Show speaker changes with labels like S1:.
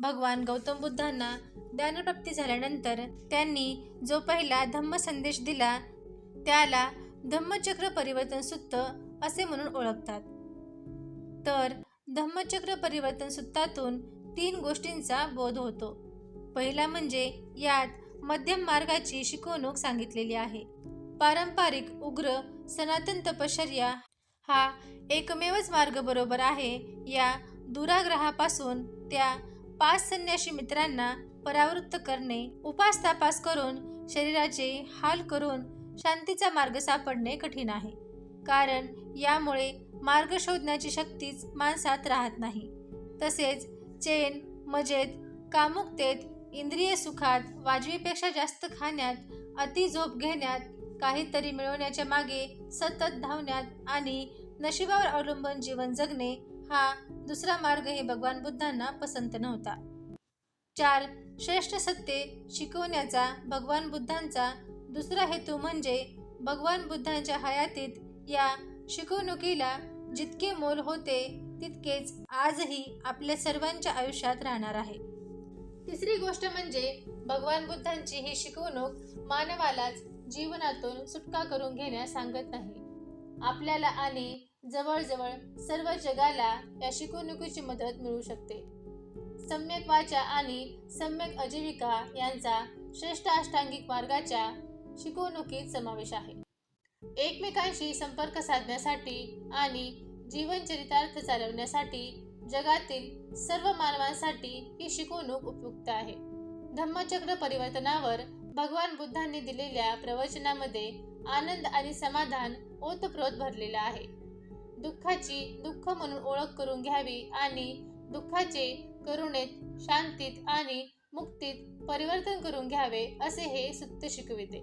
S1: भगवान गौतम बुद्धांना ज्ञानप्राप्ती झाल्यानंतर त्यांनी जो पहिला धम्म संदेश दिला त्याला धम्मचक्र परिवर्तन सुत्त असे म्हणून ओळखतात. तर धम्मचक्र परिवर्तन सुत्तातून तीन गोष्टींचा बोध होतो. पहिला म्हणजे यात मध्यम मार्गाची शिकवणूक सांगितलेली आहे. पारंपरिक उग्र सनातन तपश्चर्या हा एकमेवच मार्ग बरोबर आहे या दुराग्रहापासून त्या पाच संन्याशी मित्रांना परावृत्त करणे उपास तापास करून शरीराचे हाल करून शांतीचा मार्ग सापडणे कठीण आहे. कारण यामुळे मार्ग शोधण्याची शक्तीच माणसात राहत नाही. तसेच चेन मजेत कामुकतेत इंद्रिय सुखात वाजवीपेक्षा जास्त खाण्यात अति झोप घेण्यात काहीतरी मिळवण्याच्या मागे सतत धावण्यात आणि नशिबावर अवलंबून जीवन जगणे हा दुसरा मार्ग हे भगवान बुद्धांना पसंत नव्हता. चार श्रेष्ठ सत्ये शिकवण्याचा भगवान बुद्धांचा दुसरा हेतू म्हणजे भगवान बुद्धांच्या हयातीत या शिकवणुकीला जितके मोल होते तितकेच आजही आपल्या सर्वांच्या आयुष्यात राहणार आहे. तिसरी गोष्ट म्हणजे भगवान बुद्धांची ही शिकवणूक मानवालाच जीवनातून सुटका करून घेण्यास सांगत नाही. आपल्याला आणि जवळजवळ सर्व जगाला या शिकवणुकीची मदत मिळू शकते. सम्यक वाचा आणि सम्यक आजीविका यांचा श्रेष्ठ अष्टांगिक मार्गाच्या शिकवणुकीत समावेश आहे. एकमेकांशी संपर्क साधण्यासाठी आणि जीवनचरितार्थ चालवण्यासाठी जगातील सर्व मानवांसाठी ही शिकवणूक उपयुक्त आहे. धम्मचक्र परिवर्तनावर भगवान बुद्धांनी दिलेल्या प्रवचनामध्ये आनंद आणि समाधान ओतप्रोत भरलेला आहे. दुःखाची दुःख म्हणून ओळख करून घ्यावी आणि दुःखाचे करुणेत शांतीत आणि मुक्तीत परिवर्तन करून घ्यावे असे हे सुत्त शिकविते.